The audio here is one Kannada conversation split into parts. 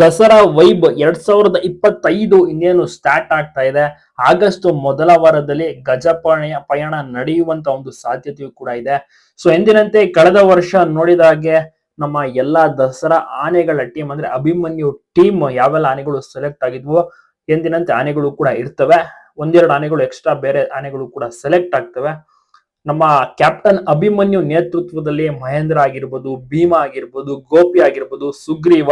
ದಸರಾ ವೈಬ್ ಎರಡ್ ಸಾವಿರದ ಇಪ್ಪತ್ತೈದು ಇನ್ನೇನು ಸ್ಟಾರ್ಟ್ ಆಗ್ತಾ ಇದೆ. ಆಗಸ್ಟ್ ಮೊದಲ ವಾರದಲ್ಲಿ ಗಜಪಯಣ ಪಯಣ ನಡೆಯುವಂತ ಒಂದು ಸಾಧ್ಯತೆಯೂ ಕೂಡ ಇದೆ. ಸೊ ಎಂದಿನಂತೆ ಕಳೆದ ವರ್ಷ ನೋಡಿದ ಹಾಗೆ ನಮ್ಮ ಎಲ್ಲಾ ದಸರಾ ಆನೆಗಳ ಟೀಮ್ ಅಂದ್ರೆ ಅಭಿಮನ್ಯು ಟೀಮ್ ಯಾವೆಲ್ಲ ಆನೆಗಳು ಸೆಲೆಕ್ಟ್ ಆಗಿದ್ವೋ ಎಂದಿನಂತೆ ಆನೆಗಳು ಕೂಡ ಇರ್ತವೆ. ಒಂದೆರಡು ಆನೆಗಳು ಎಕ್ಸ್ಟ್ರಾ ಬೇರೆ ಆನೆಗಳು ಕೂಡ ಸೆಲೆಕ್ಟ್ ಆಗ್ತವೆ. ನಮ್ಮ ಕ್ಯಾಪ್ಟನ್ ಅಭಿಮನ್ಯು ನೇತೃತ್ವದಲ್ಲಿ ಮಹೇಂದ್ರ ಆಗಿರ್ಬೋದು, ಭೀಮಾ ಆಗಿರ್ಬೋದು, ಗೋಪಿ ಆಗಿರ್ಬೋದು, ಸುಗ್ರೀವ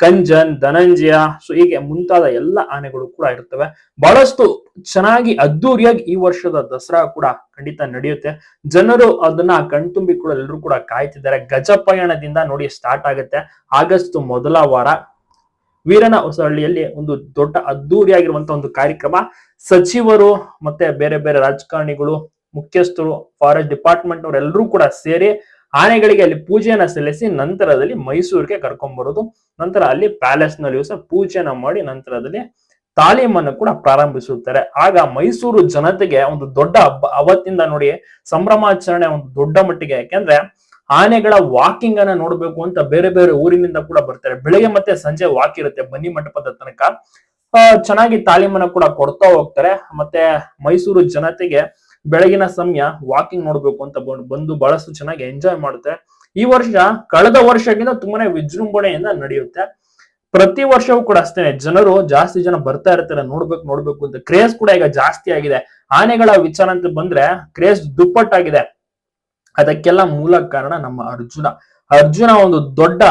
ಕಂಜನ್, ಧನಂಜಯ ಸೊ ಹೀಗೆ ಮುಂತಾದ ಎಲ್ಲ ಆನೆಗಳು ಕೂಡ ಇರ್ತವೆ. ಬಹಳಷ್ಟು ಚೆನ್ನಾಗಿ ಅದ್ದೂರಿಯಾಗಿ ಈ ವರ್ಷದ ದಸರಾ ಕೂಡ ಖಂಡಿತ ನಡೆಯುತ್ತೆ. ಜನರು ಅದನ್ನ ಕಣ್ತುಂಬಿ ಕೂಡ ಎಲ್ಲರೂ ಕೂಡ ಕಾಯ್ತಿದ್ದಾರೆ. ಗಜಪಯಣದಿಂದ ನೋಡಿ ಸ್ಟಾರ್ಟ್ ಆಗುತ್ತೆ. ಆಗಸ್ಟ್ ಮೊದಲ ವಾರ. ವೀರನ ಹೊಸಹಳ್ಳಿಯಲ್ಲಿ ಒಂದು ದೊಡ್ಡ ಅದ್ದೂರಿಯಾಗಿರುವಂತ ಒಂದು ಕಾರ್ಯಕ್ರಮ. ಸಚಿವರು ಮತ್ತೆ ಬೇರೆ ಬೇರೆ ರಾಜಕಾರಣಿಗಳು, ಮುಖ್ಯಸ್ಥರು ಫಾರೆಸ್ಟ್ ಡಿಪಾರ್ಟ್ಮೆಂಟ್ ಅವರೆಲ್ಲರೂ ಕೂಡ ಸೇರಿ ಆನೆಗಳಿಗೆ ಅಲ್ಲಿ ಪೂಜೆಯನ್ನ ಸಲ್ಲಿಸಿ ನಂತರದಲ್ಲಿ ಮೈಸೂರಿಗೆ ಕರ್ಕೊಂಡ್ ಬರೋದು. ನಂತರ ಅಲ್ಲಿ ಪ್ಯಾಲೇಸ್ನಲ್ಲಿ ಸಹ ಪೂಜೆನ ಮಾಡಿ ನಂತರದಲ್ಲಿ ತಾಲೀಮನ್ನು ಕೂಡ ಪ್ರಾರಂಭಿಸುತ್ತಾರೆ. ಆಗ ಮೈಸೂರು ಜನತೆಗೆ ಒಂದು ದೊಡ್ಡ ಹಬ್ಬ, ಅವತ್ತಿಂದ ನೋಡಿ ಸಂಭ್ರಮಾಚರಣೆ ಒಂದು ದೊಡ್ಡ ಮಟ್ಟಿಗೆ. ಯಾಕೆಂದ್ರೆ ಆನೆಗಳ ವಾಕಿಂಗ್ ಅನ್ನ ನೋಡ್ಬೇಕು ಅಂತ ಬೇರೆ ಬೇರೆ ಊರಿನಿಂದ ಕೂಡ ಬರ್ತಾರೆ. ಬೆಳಿಗ್ಗೆ ಮತ್ತೆ ಸಂಜೆ ವಾಕ್ ಇರುತ್ತೆ ಬನ್ನಿ ಮಂಟಪದ ತನಕ. ಚೆನ್ನಾಗಿ ತಾಲೀಮನ್ನ ಕೂಡ ಕೊಡ್ತಾ ಹೋಗ್ತಾರೆ. ಮತ್ತೆ ಮೈಸೂರು ಜನತೆಗೆ ಬೆಳಗಿನ ಸಮಯ ವಾಕಿಂಗ್ ನೋಡ್ಬೇಕು ಅಂತ ಬಂದ್- ಬಹಳಷ್ಟು ಚೆನ್ನಾಗಿ ಎಂಜಾಯ್ ಮಾಡುತ್ತೆ. ಈ ವರ್ಷ, ಕಳೆದ ವರ್ಷಕ್ಕಿಂತ ತುಂಬಾನೇ ವಿಜೃಂಭಣೆಯಿಂದ ನಡೆಯುತ್ತೆ. ಪ್ರತಿ ವರ್ಷವೂ ಕೂಡ ಅಷ್ಟೇನೆ, ಜನರು ಜಾಸ್ತಿ ಜನ ಬರ್ತಾ ಇರ್ತಾರೆ, ನೋಡ್ಬೇಕು ನೋಡ್ಬೇಕು ಅಂತ. ಕ್ರೇಜ್ ಕೂಡ ಈಗ ಜಾಸ್ತಿ ಆಗಿದೆ. ಆನೆಗಳ ವಿಚಾರ ಅಂತ ಬಂದ್ರೆ ಕ್ರೇಜ್ ದುಪ್ಪಟ್ಟಾಗಿದೆ. ಅದಕ್ಕೆಲ್ಲ ಮೂಲ ಕಾರಣ ನಮ್ಮ ಅರ್ಜುನ. ಅರ್ಜುನ ಒಂದು ದೊಡ್ಡ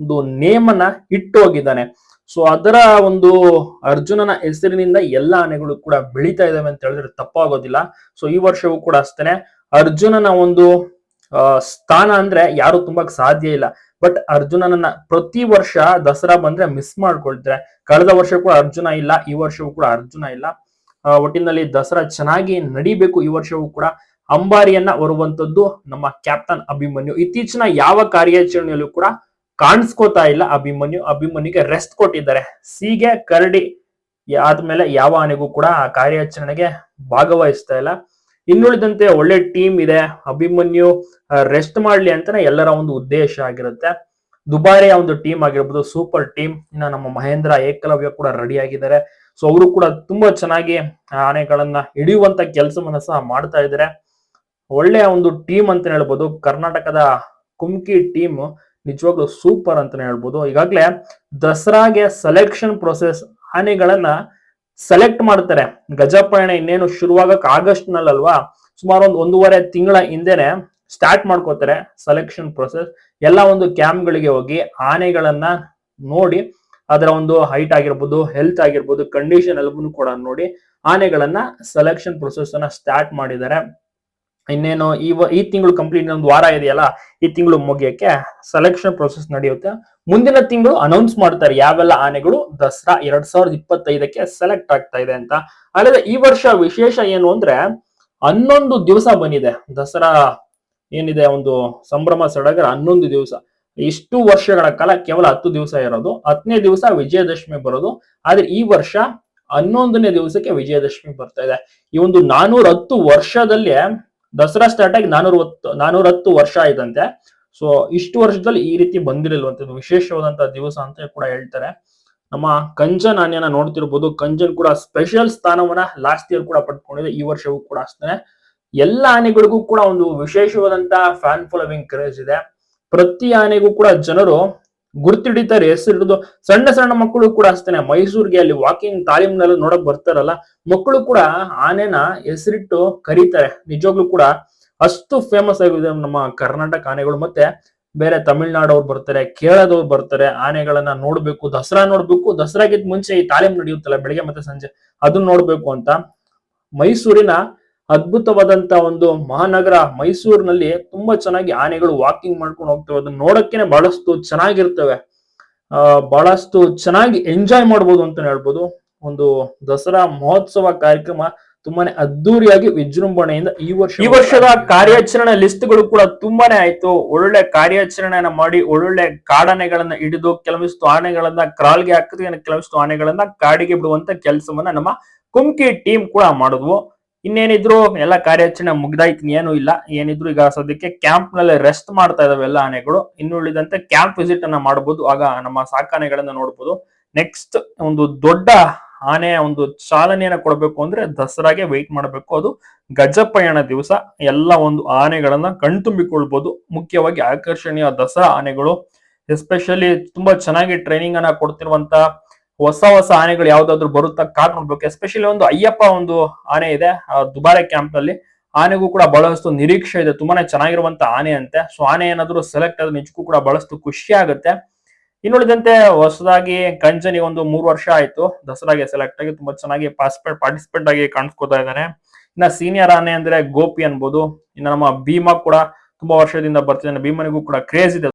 ಒಂದು ನೇಮನ್ನ ಇಟ್ಟು ಹೋಗಿದ್ದಾನೆ. ಸೊ ಅದರ ಒಂದು ಅರ್ಜುನನ ಹೆಸರಿನಿಂದ ಎಲ್ಲ ಆನೆಗಳು ಕೂಡ ಬೆಳೀತಾ ಇದಾವೆ ಅಂತ ಹೇಳಿದ್ರೆ ತಪ್ಪಾಗೋದಿಲ್ಲ. ಸೊ ಈ ವರ್ಷವೂ ಕೂಡ ಅಷ್ಟೇನೆ. ಅರ್ಜುನನ ಒಂದು ಸ್ಥಾನ ಅಂದ್ರೆ ಯಾರು ತುಂಬಾಕ್ ಸಾಧ್ಯ ಇಲ್ಲ. ಬಟ್ ಅರ್ಜುನನನ್ನ ಪ್ರತಿ ವರ್ಷ ದಸರಾ ಬಂದ್ರೆ ಮಿಸ್ ಮಾಡ್ಕೊಳ್ತಾರೆ. ಕಳೆದ ವರ್ಷ ಕೂಡ ಅರ್ಜುನ ಇಲ್ಲ, ಈ ವರ್ಷವೂ ಕೂಡ ಅರ್ಜುನ ಇಲ್ಲ. ಒಟ್ಟಿನಲ್ಲಿ ದಸರಾ ಚೆನ್ನಾಗಿ ನಡಿಬೇಕು ಈ ವರ್ಷವೂ ಕೂಡ. ಅಂಬಾರಿಯನ್ನ ಹೊರುವಂತದ್ದು ನಮ್ಮ ಕ್ಯಾಪ್ಟನ್ ಅಭಿಮನ್ಯು. ಇತ್ತೀಚಿನ ಯಾವ ಕಾರ್ಯಾಚರಣೆಯಲ್ಲೂ ಕೂಡ ಕಾಣಿಸ್ಕೋತಾ ಇಲ್ಲ ಅಭಿಮನ್ಯು. ಅಭಿಮನ್ಯುಗೆ ರೆಸ್ಟ್ ಕೊಟ್ಟಿದ್ದಾರೆ. ಸೀಗೆ, ಕರಡಿ ಆದ್ಮೇಲೆ ಯಾವ ಆನೆಗೂ ಕೂಡ ಆ ಕಾರ್ಯಾಚರಣೆಗೆ ಭಾಗವಹಿಸ್ತಾ ಇಲ್ಲ. ಇನ್ನುಳಿದಂತೆ ಒಳ್ಳೆ ಟೀಮ್ ಇದೆ. ಅಭಿಮನ್ಯು ರೆಸ್ಟ್ ಮಾಡ್ಲಿ ಅಂತಾನೆ ಎಲ್ಲರ ಒಂದು ಉದ್ದೇಶ ಆಗಿರುತ್ತೆ. ದುಬಾರಿಯ ಒಂದು ಟೀಮ್ ಆಗಿರ್ಬೋದು ಸೂಪರ್ ಟೀಮ್ ಇನ್ನ ನಮ್ಮ ಮಹೇಂದ್ರ ಏಕಲವ್ಯ ಕೂಡ ರೆಡಿ ಆಗಿದ್ದಾರೆ. ಸೊ ಅವರು ಕೂಡ ತುಂಬಾ ಚೆನ್ನಾಗಿ ಆನೆಗಳನ್ನ ಹಿಡಿಯುವಂತ ಕೆಲಸವನ್ನ ಸಹ ಮಾಡ್ತಾ ಇದ್ದಾರೆ. ಒಳ್ಳೆಯ ಒಂದು ಟೀಮ್ ಅಂತ ಹೇಳ್ಬೋದು. ಕರ್ನಾಟಕದ ಕುಮ್ಕಿ ಟೀಮ್ ನಿಜವಾಗ್ಲೂ ಸೂಪರ್ ಅಂತಾನೆ ಹೇಳ್ಬೋದು. ಈಗಾಗಲೇ ದಸರಾಗೆ ಸೆಲೆಕ್ಷನ್ ಪ್ರೊಸೆಸ್ ಆನೆಗಳನ್ನ ಸೆಲೆಕ್ಟ್ ಮಾಡ್ತಾರೆ. ಗಜಪಯಣ ಇನ್ನೇನು ಶುರುವಾಗಕ್ ಆಗಸ್ಟ್ ನಲ್ಲಲ್ವಾ ಸುಮಾರು ಒಂದು ಒಂದೂವರೆ ತಿಂಗಳ ಹಿಂದೆನೆ ಸ್ಟಾರ್ಟ್ ಮಾಡ್ಕೋತಾರೆ ಸೆಲೆಕ್ಷನ್ ಪ್ರೊಸೆಸ್ ಎಲ್ಲ ಒಂದು ಕ್ಯಾಂಪ್ ಗಳಿಗೆ ಹೋಗಿ ಆನೆಗಳನ್ನ ನೋಡಿ ಅದರ ಒಂದು ಹೈಟ್ ಆಗಿರ್ಬೋದು ಹೆಲ್ತ್ ಆಗಿರ್ಬೋದು ಕಂಡೀಷನ್ ಎಲ್ಲವನ್ನೂ ಕೂಡ ನೋಡಿ ಆನೆಗಳನ್ನ ಸೆಲೆಕ್ಷನ್ ಪ್ರೊಸೆಸ್ ಅನ್ನ ಸ್ಟಾರ್ಟ್ ಮಾಡಿದ್ದಾರೆ. ಇನ್ನೇನು ಈ ಈ ತಿಂಗಳು ಕಂಪ್ಲೀಟ್ ಒಂದು ವಾರ ಇದೆಯಲ್ಲ, ಈ ತಿಂಗಳು ಮುಗಿಯಕ್ಕೆ ಸೆಲೆಕ್ಷನ್ ಪ್ರೊಸೆಸ್ ನಡೆಯುತ್ತೆ. ಮುಂದಿನ ತಿಂಗಳು ಅನೌನ್ಸ್ ಮಾಡ್ತಾರೆ ಯಾವೆಲ್ಲ ಆನೆಗಳು ದಸರಾ ಎರಡ್ ಸಾವಿರದ ಇಪ್ಪತ್ತೈದಕ್ಕೆ ಸೆಲೆಕ್ಟ್ ಆಗ್ತಾ ಇದೆ ಅಂತ. ಅಲ್ಲದೆ ಈ ವರ್ಷ ವಿಶೇಷ ಏನು ಅಂದ್ರೆ ಹನ್ನೊಂದು ದಿವಸ ಬಂದಿದೆ. ದಸರಾ ಏನಿದೆ ಒಂದು ಸಂಭ್ರಮ ಸಡಗರ ಹನ್ನೊಂದು ದಿವಸ. ಇಷ್ಟು ವರ್ಷಗಳ ಕಾಲ ಕೇವಲ ಹತ್ತು ದಿವಸ ಇರೋದು. ಹತ್ತನೇ ದಿವಸ ವಿಜಯದಶಮಿ ಬರೋದು. ಆದ್ರೆ ಈ ವರ್ಷ ಹನ್ನೊಂದನೇ ದಿವಸಕ್ಕೆ ವಿಜಯದಶಮಿ ಬರ್ತಾ ಇದೆ. ಈ ಒಂದು ನಾನೂರ ಹತ್ತು ವರ್ಷದಲ್ಲಿ ದಸರಾ ಸ್ಟಾರ್ಟ್ ಆಗಿ ನಾನೂರ ನಾನೂರ ಹತ್ತು ವರ್ಷ ಆಯ್ತಂತೆ. ಸೊ ಇಷ್ಟು ವರ್ಷದಲ್ಲಿ ಈ ರೀತಿ ಬಂದಿರಲ್ವಂಥದ್ದು ವಿಶೇಷವಾದಂತಹ ದಿವಸ ಅಂತ ಕೂಡ ಹೇಳ್ತಾರೆ. ನಮ್ಮ ಕಂಜನ್ ಆನೆಯನ್ನ ನೋಡ್ತಿರ್ಬೋದು. ಕಂಜನ್ ಕೂಡ ಸ್ಪೆಷಲ್ ಸ್ಥಾನವನ್ನ ಲಾಸ್ಟ್ ಇಯರ್ ಕೂಡ ಪಡ್ಕೊಂಡಿದೆ. ಈ ವರ್ಷವೂ ಕೂಡ ಅಷ್ಟೇ ಎಲ್ಲ ಆನೆಗಳಿಗೂ ಕೂಡ ಒಂದು ವಿಶೇಷವಾದಂತಹ ಫ್ಯಾನ್ ಫಾಲೋವಿಂಗ್ ಕ್ರೇಜ್ ಇದೆ. ಪ್ರತಿ ಆನೆಗೂ ಕೂಡ ಜನರು ಗುರ್ತಿಡಿತಾರೆ, ಹೆಸರಿಡಿದು. ಸಣ್ಣ ಸಣ್ಣ ಮಕ್ಕಳು ಕೂಡ ಅಷ್ಟೇನೆ. ಮೈಸೂರಿಗೆ ಅಲ್ಲಿ ವಾಕಿಂಗ್ ತಾಲೀಮ್ನೆಲ್ಲ ನೋಡಕ್ ಬರ್ತಾರಲ್ಲ, ಮಕ್ಕಳು ಕೂಡ ಆನೆನ ಹೆಸರಿಟ್ಟು ಕರೀತಾರೆ. ನಿಜವಾಗ್ಲೂ ಕೂಡ ಅಷ್ಟು ಫೇಮಸ್ ಆಗಿದೆ ನಮ್ಮ ಕರ್ನಾಟಕ ಆನೆಗಳು. ಮತ್ತೆ ಬೇರೆ ತಮಿಳ್ನಾಡವ್ರು ಬರ್ತಾರೆ, ಕೇರಳದವ್ರು ಬರ್ತಾರೆ, ಆನೆಗಳನ್ನ ನೋಡ್ಬೇಕು, ದಸರಾ ನೋಡ್ಬೇಕು. ದಸರಾಗಿದ್ ಮುಂಚೆ ಈ ತಾಲೀಮ್ ನಡೆಯುತ್ತಲ್ಲ, ಬೆಳಿಗ್ಗೆ ಮತ್ತೆ ಸಂಜೆ ಅದನ್ನ ನೋಡ್ಬೇಕು ಅಂತ. ಮೈಸೂರಿನ ಅದ್ಭುತವಾದಂತ ಒಂದು ಮಹಾನಗರ ಮೈಸೂರಿನಲ್ಲಿ ತುಂಬಾ ಚೆನ್ನಾಗಿ ಆನೆಗಳು ವಾಕಿಂಗ್ ಮಾಡ್ಕೊಂಡು ಹೋಗ್ತವೆ. ಅದನ್ನ ನೋಡಕ್ಕೇನೆ ಬಹಳಷ್ಟು ಚೆನ್ನಾಗಿರ್ತವೆ. ಆ, ಬಹಳಷ್ಟು ಚೆನ್ನಾಗಿ ಎಂಜಾಯ್ ಮಾಡ್ಬೋದು ಅಂತ ಹೇಳ್ಬೋದು. ಒಂದು ದಸರಾ ಮಹೋತ್ಸವ ಕಾರ್ಯಕ್ರಮ ತುಂಬಾನೇ ಅದ್ದೂರಿಯಾಗಿ ವಿಜೃಂಭಣೆಯಿಂದ ಈ ವರ್ಷ ಈ ವರ್ಷದ ಕಾರ್ಯಾಚರಣೆ ಲಿಸ್ಟ್ಗಳು ಕೂಡ ತುಂಬಾನೇ ಆಯ್ತು. ಒಳ್ಳೆ ಕಾರ್ಯಾಚರಣೆಯನ್ನ ಮಾಡಿ, ಒಳ್ಳೊಳ್ಳೆ ಕಾಡಾನೆಗಳನ್ನ ಹಿಡಿದು ಕೆಲವಿಷ್ಟು ಆನೆಗಳನ್ನ ಕ್ರಾಲ್ಗೆ ಹಾಕಿದ್ರೆ ಕೆಲವಿಷ್ಟು ಆನೆಗಳನ್ನ ಕಾಡಿಗೆ ಬಿಡುವಂತ ಕೆಲಸವನ್ನ ನಮ್ಮ ಕುಮ್ಕಿ ಟೀಮ್ ಕೂಡ ಮಾಡಿದ್ವು. ಇನ್ನೇನಿದ್ರು ಎಲ್ಲ ಕಾರ್ಯಾಚರಣೆ ಮುಗ್ದಾಯ್ತು ಏನು ಇಲ್ಲ. ಏನಿದ್ರು ಈಗ ಸದ್ಯಕ್ಕೆ ಕ್ಯಾಂಪ್ನಲ್ಲಿ ರೆಸ್ಟ್ ಮಾಡ್ತಾ ಇದಾವೆ ಎಲ್ಲ ಆನೆಗಳು. ಇನ್ನು ಉಳಿದಂತೆ ಕ್ಯಾಂಪ್ ವಿಸಿಟ್ ಅನ್ನ ಮಾಡಬಹುದು ಆಗ ನಮ್ಮ ಸಾಕಾನೆಗಳನ್ನ ನೋಡಬಹುದು ನೆಕ್ಸ್ಟ್ ಒಂದು ದೊಡ್ಡ ಆನೆ, ಒಂದು ಚಾಲನೆಯನ್ನ ಕೊಡಬೇಕು ಅಂದ್ರೆ ದಸರಾಗೆ ವೆಯ್ಟ್ ಮಾಡಬೇಕು. ಅದು ಗಜಪಯಣ ದಿವಸ. ಎಲ್ಲ ಒಂದು ಆನೆಗಳನ್ನ ಕಣ್ತುಂಬಿಕೊಳ್ಬಹುದು ಮುಖ್ಯವಾಗಿ ಆಕರ್ಷಣೀಯ ದಸರಾ ಆನೆಗಳು ಎಸ್ಪೆಷಲಿ ತುಂಬಾ ಚೆನ್ನಾಗಿ ಟ್ರೈನಿಂಗ್ ಅನ್ನ ಕೊಡ್ತಿರುವಂತ ಹೊಸ ಹೊಸ ಆನೆಗಳು ಯಾವ್ದಾದ್ರು ಬರುತ್ತಾ ಕಾಡ್ ನೋಡ್ಬೇಕು. ಎಸ್ಪೆಷಲಿ ಒಂದು ಅಯ್ಯಪ್ಪ ಒಂದು ಆನೆ ಇದೆ ದುಬಾರೆ ಕ್ಯಾಂಪ್ನಲ್ಲಿ. ಆನೆಗೂ ಕೂಡ ಬಹಳಷ್ಟು ನಿರೀಕ್ಷೆ ಇದೆ, ತುಂಬಾನೇ ಚೆನ್ನಾಗಿರುವಂತ ಆನೆ ಅಂತೆ. ಸೊ ಆನೆ ಏನಾದ್ರು ಸೆಲೆಕ್ಟ್ ಆದ್ರೆ ನಿಜಕ್ಕೂ ಕೂಡ ಬಹಳಷ್ಟು ಖುಷಿ ಆಗುತ್ತೆ. ಇನ್ನುಳಿದಂತೆ ಹೊಸದಾಗಿ ಕಂಚನಿ ಒಂದು ಮೂರು ವರ್ಷ ಆಯ್ತು, ದಸರಾಗೆ ಸೆಲೆಕ್ಟ್ ಆಗಿ ತುಂಬಾ ಚೆನ್ನಾಗಿ ಪಾರ್ಟಿಸಿಪೇಟ್ ಪಾರ್ಟಿಸಿಪೇಟ್ ಆಗಿ ಕಾಣಿಸ್ಕೊತಾ ಇದ್ದಾನೆ ಇನ್ನ ಸೀನಿಯರ್ ಆನೆ ಅಂದ್ರೆ ಗೋಪಿ ಅನ್ಬೋದು. ಇನ್ನ ನಮ್ಮ ಭೀಮಾ ಕೂಡ ತುಂಬಾ ವರ್ಷದಿಂದ ಬರ್ತಿದ್ದಾನೆ, ಭೀಮನಿಗೂ ಕೂಡ ಕ್ರೇಜ್ ಇದೆ.